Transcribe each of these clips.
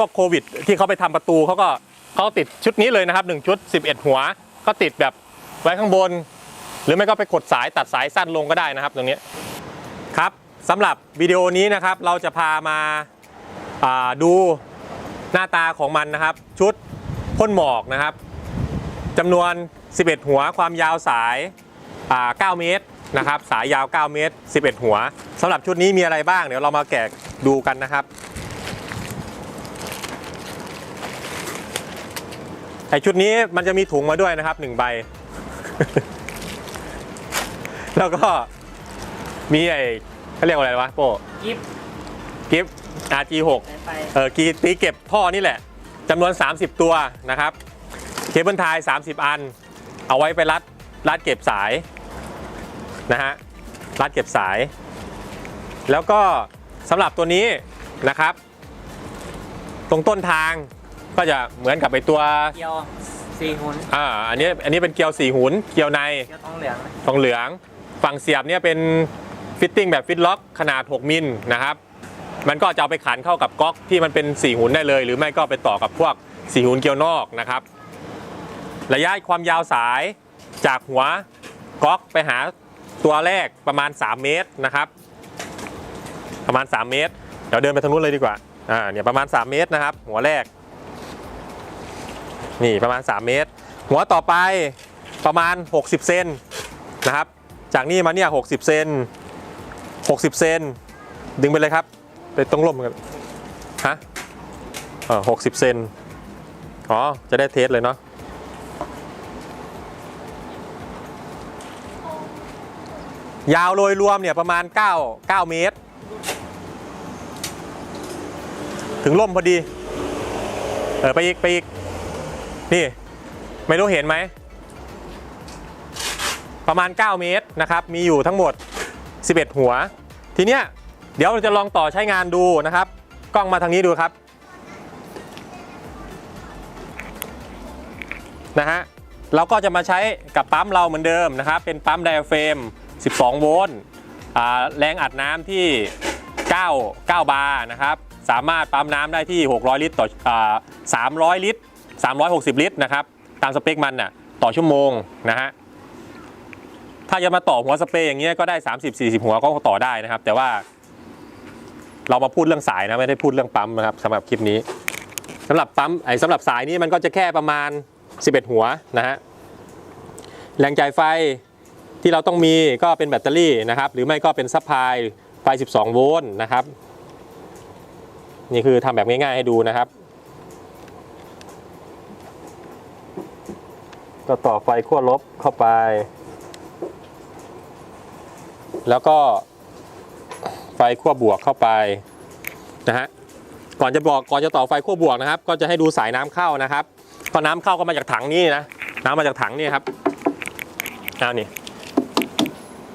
พวกโควิด ที่เขาไปทำประตูเขาก็เขาติดชุดนี้เลยนะครับ1ชุด 11 หัว ก็ติดแบบไว้ข้างบน หรือไม่ก็ไปกดสายตัดสายสั้นลงก็ได้นะครับตรงนี้ครับสำหรับวิดีโอนี้นะครับเราจะพามาาดูหน้าตาของมันนะครับ ชุดพ่นหมอกนะครับจำนวน 11 หัวความยาวสายา9 เมตรนะครับ สายยาว 9 เมตร 11 หัวสำหรับชุดนี้มีอะไรบ้าง เดี๋ยวเรามาแกะดูกันนะครับ อชุดนี้มันจะมีถุงมาด้วยนะครับหนึ่งใบ แล้วก็มีไอเขาเรียกว่าอะไรวะโป้กิฟกิฟต์ RG6 สายไฟเออกีตีเก็บท่อนี่แหละจำนวน 30 ตัวนะครับ เคเบิลไทย30 อัน เอาไว้ไปรัดรัดเก็บสายนะฮะรัดเก็บสาย แล้วก็สำหรับตัวนี้นะครับ ตรงต้นทาง ก็จะเหมือนกับไอตัวเกียวสี่หุ่นอ่าอันนี้อันนี้เป็นเกลียวสี่หุนเกลียวในเกียวทองเหลืองทองเหลือง ฝั่งเสียบเนี่ยเป็นฟิตติ้งแบบฟิตล็อกขนาด 6 มิลนะครับมันก็จะเอาไปขันเข้ากับก๊อกที่มันเป็น4หุนได้เลย หรือไม่ก็ไปต่อกับพวก4หุนเกลียวนอกนะครับ ระยะความยาวสายจากหัวก๊อกไปหาตัวแรกประมาณ 3 เมตรนะครับ ประมาณ 3 เมตร เดี๋ยวเดินไปทางนู้นเลยดีกว่าอ่าเนี่ยประมาณ 3 เมตรนะครับ หัวแรก นี่ประมาณ 3 เมตร หัวต่อไปประมาณ 60 เซนนะครับ จากนี่มาเนี่ย60 เซน60 เซนดึงไปเลยครับ ไปตรงร่มกันฮะเออ60เซนอ๋อ จะได้เทสเลยเนาะยาวโดยรวมเนี่ยประมาณ 9 9 เมตร ถึงร่มพอดี เออไปอีก ไปอีก นี่ไม่รู้เห็นไหม ประมาณ 9 เมตรนะครับ มีอยู่ทั้งหมด 11 หัว ทีเนี้ยเดี๋ยวเราจะลองต่อใช้งานดูนะครับ กล้องมาทางนี้ดูครับนะฮะเราก็จะมาใช้กับปั๊มเราเหมือนเดิมนะครับ เป็นปั๊มไดอะเฟรม 12 โวลต์แรงอัดน้ำที่ 9 9 บาร์นะครับ สามารถปั๊มน้ำได้ที่ 600 ลิตรต่ออา300 ลิตร 360 ลิตรนะครับ ตามสเปคมันน่ะต่อชั่วโมงนะฮะถ้าจะมาต่อหัวสเปรย์อย่างเงี้ยก็ได้ 30-40 หัวก็ต่อได้นะครับ แต่ว่า เรามาพูดเรื่องสายนะไม่ได้พูดเรื่องปั๊มนะครับสำหรับคลิปนี้สำหรับปั๊มไอ้สำหรับสายนี้มันก็จะแค่ประมาณ 11 หัวนะฮะแรงจ่ายไฟที่เราต้องมีก็เป็นแบตเตอรี่นะครับ หรือไม่ก็เป็นซัพพลายไฟ 12 โวลต์นะครับ นี่คือทำแบบง่ายๆให้ดูนะครับ ก็ต่อไฟขั้วลบเข้าไป แล้วก็ไฟขั้วบวกเข้าไปนะฮะก่อนจะบอกก่อนจะต่อไฟขั้วบวกนะครับ ก็จะให้ดูสายน้ำเข้านะครับก็น้ำเข้าก็มาจากถังนี่นะน้ำมาจากถังนี่ครับเอานี่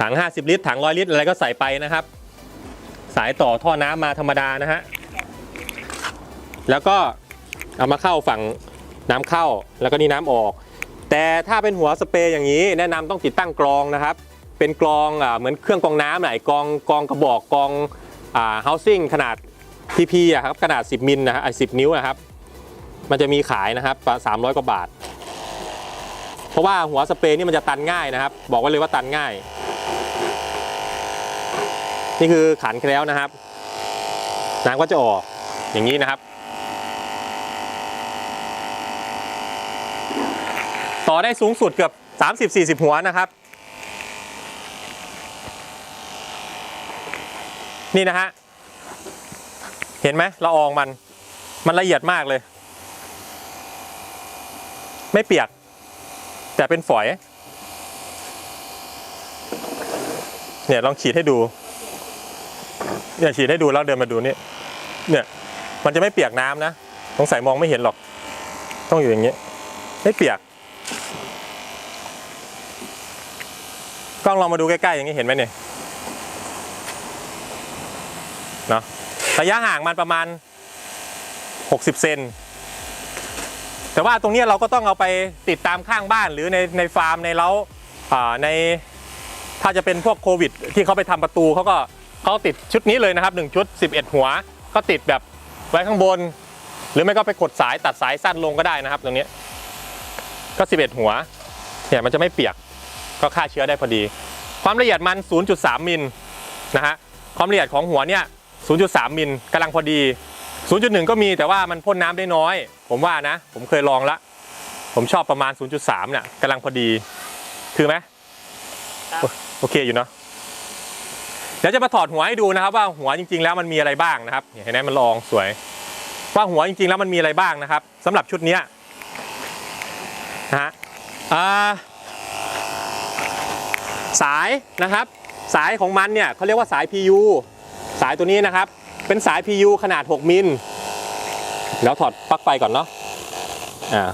ถัง 50 ลิตรถัง 100 ลิตรอะไรก็ใส่ไปนะครับ สายต่อท่อน้ำมาธรรมดานะฮะแล้วก็เอามาเข้าฝั่งน้ำเข้าแล้วก็นี่น้ำออก แต่ถ้าเป็นหัวสเปรย์อย่างนี้ แนะนำต้องติดตั้งกรองนะครับ เป็นกรองอเหมือนเครื่องกรองน้ำไหนกรองกรองกระบอกกรองอ่า housing ขนาด PP อะครับขนาด 10มิลนะฮะสินิ้วนะครับ มันจะมีขายนะครับสามร้อยกว่าบาท เพราะว่าหัวสเปรย์นี่มันจะตันง่ายนะครับ บอกไว้เลยว่าตันง่าย นี่คือขันแล้วนะครับน้ำก็จะออกอย่างนี้นะครับ ต่อได้สูงสุดเกือบ 30-40 หัวนะครับ นี่นะฮะ เห็นไหมละอองมัน มันละเอียดมากเลย ไม่เปียก แต่เป็นฝอย เนี่ยลองฉีดให้ดู เนี่ยฉีดให้ดูแล้วเดินมาดูนี่ เนี่ยมันจะไม่เปียกน้ำนะสงสัยมองไม่เห็นหรอก ต้องอยู่อย่างนี้ ไม่เปียก ล้องลองมาดูใกล้ๆอย่างนี้เห็นไหมเนี่ยเนาะระยะห่างมันประมาณ 60 เซนแต่ว่าตรงเนี้ยเราก็ต้องเอาไปติดตามข้างบ้านหรือในในฟาร์มในเล้าอ่าในถ้าจะเป็นพวกโควิด ที่เขาไปทำประตูเขาก็เขาติดชุดนี้เลยนะครับ 1 ชุด 11 หัว ก็ติดแบบไว้ข้างบน หรือไม่ก็ไปกดสายตัดสายสั้นลงก็ได้นะครับ ตรงนี้ก็ 11 หัวเนี่ยมันจะไม่เปียก ก็ฆ่าเชื้อได้พอดี ความละเอียดมัน 0.3 มิลนะฮะความละเอียดของหัวเนี่ย 0.3 มิลกำลังพอดี 0.1 ก็มีแต่ว่ามันพ่นน้ำได้น้อย ผมว่านะ ผมเคยลองละ ผมชอบประมาณ 0.3เนี่ยกำลังพอดี คือไหมครับโอโอเคอยู่เนาะเดี๋ยวจะมาถอดหัวให้ดูนะครับ ว่าหัวจริง ๆ แล้วมันมีอะไรบ้างนะครับเนี่ยเห็นไหมมันลองสวย ว่าหัวจริง ๆ แล้วมันมีอะไรบ้างนะครับสำหรับชุดเนี้ยนะฮะอ่า สายนะครับ สายของมันเนี่ยเขาเรียกว่าสาย PU สายตัวนี้นะครับ เป็นสาย PU ขนาด 6 มิลแล้วถอดปลั๊กไฟก่อนเนาะอ่า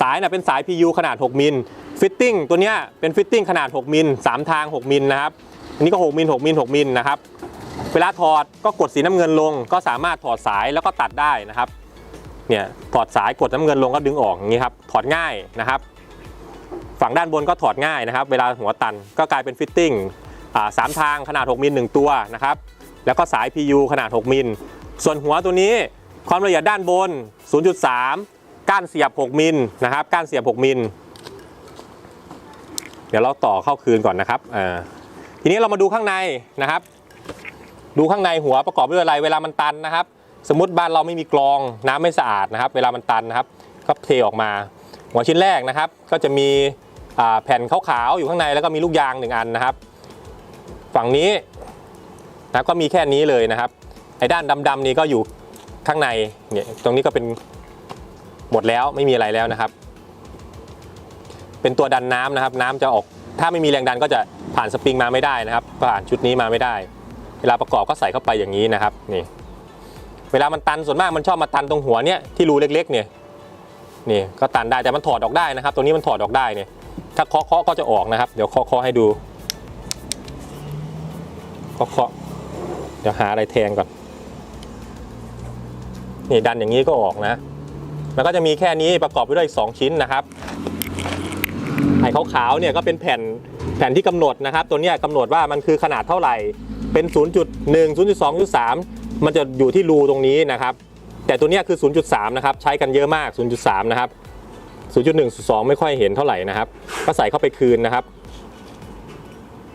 สายน่ะเป็นสาย PU ขนาด 6 มิลฟิตติ้งตัวเนี้ยเป็นฟิตติ้งขนาด 6 มิล3ทาง 6 มิลนะครับอันนี้ก็ 6 มิล 6 มิล 6 มิลนะครับ เวลาถอดก็กดสีน้ำเงินลง ก็สามารถถอดสายแล้วก็ตัดได้นะครับ เนี่ยถอดสายกดน้ำเงินลงก็ดึงออกอย่างนี้ครับ ถอดง่ายนะครับ ฝั่งด้านบนก็ถอดง่ายนะครับ เวลาหัวตันก็กลายเป็นฟิตติ้งสามทางขนาด 6 มิล 1 ตัวนะครับ แล้วก็สาย PU ขนาด 6 มิล ส่วนหัวตัวนี้ความละเอียดด้านบน 0.3 ก้านเสียบ 6 มิลนะครับ ก้านเสียบ 6 มิล เดี๋ยวเราต่อเข้าคืนก่อนนะครับ ทีนี้เรามาดูข้างในนะครับ ดูข้างในหัวประกอบด้วยอะไร เวลามันตันนะครับ สมมติบ้านเราไม่มีกรองน้ำไม่สะอาดนะครับ เวลามันตันนะครับ ก็เทออกมา หัวชิ้นแรกนะครับ ก็จะมี แผ่นขาวๆอยู่ข้างในแล้วก็มีลูกยางหนึ่งอันนะครับ ฝั่งนี้นะก็มีแค่นี้เลยนะครับไอ้ด้านดำๆนี้ก็อยู่ข้างในเนี่ยตรงนี้ก็เป็นหมดแล้วไม่มีอะไรแล้วนะครับ เป็นตัวดันน้ำนะครับ น้ำจะออกถ้าไม่มีแรงดันก็จะผ่านสปริงมาไม่ได้นะครับ ผ่านชุดนี้มาไม่ได้ เวลาประกอบก็ใส่เข้าไปอย่างนี้นะครับนี่เวลามันตันส่วนมากมันชอบมาตันตรงหัวเนี่ยที่รูเล็กๆเนี่ยนี่ก็ตันได้แต่มันถอดออกได้นะครับ ตรงนี้มันถอดออกได้เนี่ย ถ้าเคาะเคาะก็จะออกนะครับ เดี๋ยวเคาะเคาะให้ดูเคาะเคาะเดี๋ยวหาอะไรแทงก่อน นี่ดันอย่างนี้ก็ออกนะ แล้วก็จะมีแค่นี้ประกอบไปด้วยอีกสองชิ้นนะครับไอ้ขาวๆเนี่ยก็เป็นแผ่นแผ่นที่กำหนดนะครับ ตัวนี้ยกำหนดว่ามันคือขนาดเท่าไหร่ เป็น 0.1 0.2 0.3 มันจะอยู่ที่รูตรงนี้นะครับ แต่ตัวนี้คือ 0.3 นะครับ ใช้กันเยอะมาก 0.3 นะครับ 0.1.2 ไม่ค่อยเห็นเท่าไหร่นะครับ ก็ใส่เข้าไปคืนนะครับ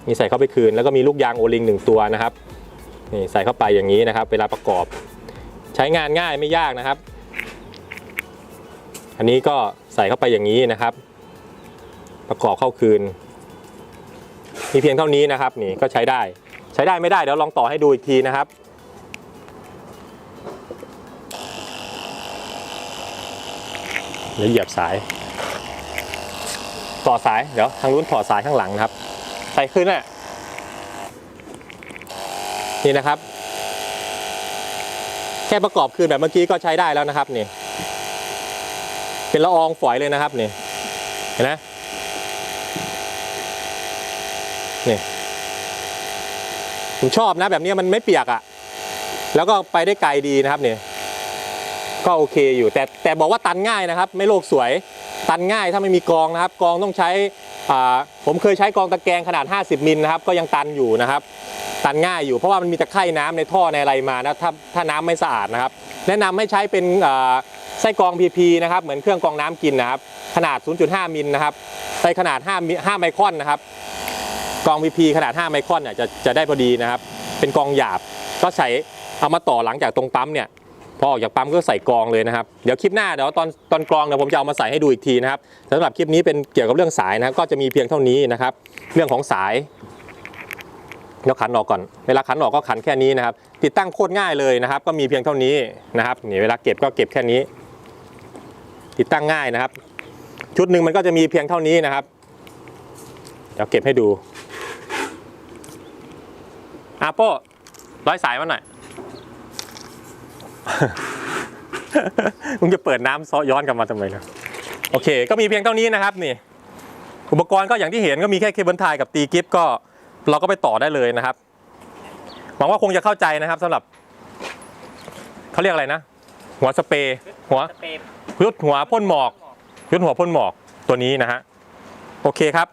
นี่ใส่เข้าไปคืน แล้วก็มีลูกยางโอลิงหนึ่งตัวนะครับนี่ใส่เข้าไปอย่างนี้นะครับ เวลาประกอบ ใช้งานง่ายไม่ยากนะครับ อันนี้ก็ใส่เข้าไปอย่างนี้นะครับ ประกอบเข้าคืน มีเพียงเท่านี้นะครับนี่ก็ใช้ได้ ใช้ได้ไม่ได้เดี๋ยวลองต่อให้ดูอีกทีนะครับ เดี๋ยวเหยียบสายต่อสายเดี๋ยวทางนู้นถอดสายข้างหลังนะครับ ใส่ขึ้นน่ะนี่นะครับ แค่ประกอบคืนแบบเมื่อกี้ก็ใช้ได้แล้วนะครับนี่ เป็นละอองฝอยเลยนะครับนี่เห็นไหมนี่ผมชอบนะแบบนี้มันไม่เปียกอะ่ะ แล้วก็ไปได้ไกลดีนะครับเนี่ย ก็โอเคอยู่ แต่แต่บอกว่าตันง่ายนะครับ ไม่โลกสวยตันง่ายถ้าไม่มีกองนะครับ กองต้องใช้ผมเคยใช้กองตะแกรงขนาด 50มิลนะครับก็ยังตันอยู่นะครับ ตันง่ายอยู่เพราะว่ามันมีตะไคร่น้ำในท่อในอะไรมานะถ้าถ้าน้ำไม่สะอาดนะครับ แนะนำให้ใช้เป็นไส้กรอง PP นะครับเหมือนเครื่องกรองน้ำกินนะครับ ขนาด 0.5มิลนะครับไส้ขนาด5มิ5ไมครอนนะครับกอง VP ขนาด 5 ไมครอนเนี่ยจะจะได้พอดีนะครับ เป็นกองหยาบก็ใส่เอามาต่อหลังจากตรงปั๊มเนี่ย พอออกจากปั๊มก็ใส่กรองเลยนะครับ เดี๋ยวคลิปหน้าเดี๋ยวตอนตอนกรองเดี๋ยวผมจะเอามาใส่ให้ดูอีกทีนะครับสำหรับคลิปนี้เป็นเกี่ยวกับเรื่องสายนะครับก็จะมีเพียงเท่านี้นะครับ เรื่องของสายเดี๋ยวขันออกก่อน เวลาขันออกก็ขันแค่นี้นะครับ ติดตั้งโคตรง่ายเลยนะครับ ก็มีเพียงเท่านี้นะครับนี่เวลาเก็บก็เก็บแค่นี้ ติดตั้งง่ายนะครับ ชุดหนึ่งมันก็จะมีเพียงเท่านี้นะครับ เดี๋ยวเก็บให้ดูอาโป้ร้อยสายมาหน่อย มึงจะเปิดน้ำซ้อย้อนกลับมาทำไมนะโอเค ก็มีเพียงเท่านี้นะครับนี่ อุปกรณ์ก็อย่างที่เห็นก็มีแค่เคเบิลไทยกับตีกิฟก็เราก็ไปต่อได้เลยนะครับ หวังว่าคงจะเข้าใจนะครับสำหรับเขาเรียกอะไรนะ หัวสเปรย์หัวสเปรย์ยุดหัวพ่นหมอก ยุดหัวพ่นหมอกตัวนี้นะฮะโอเคครับ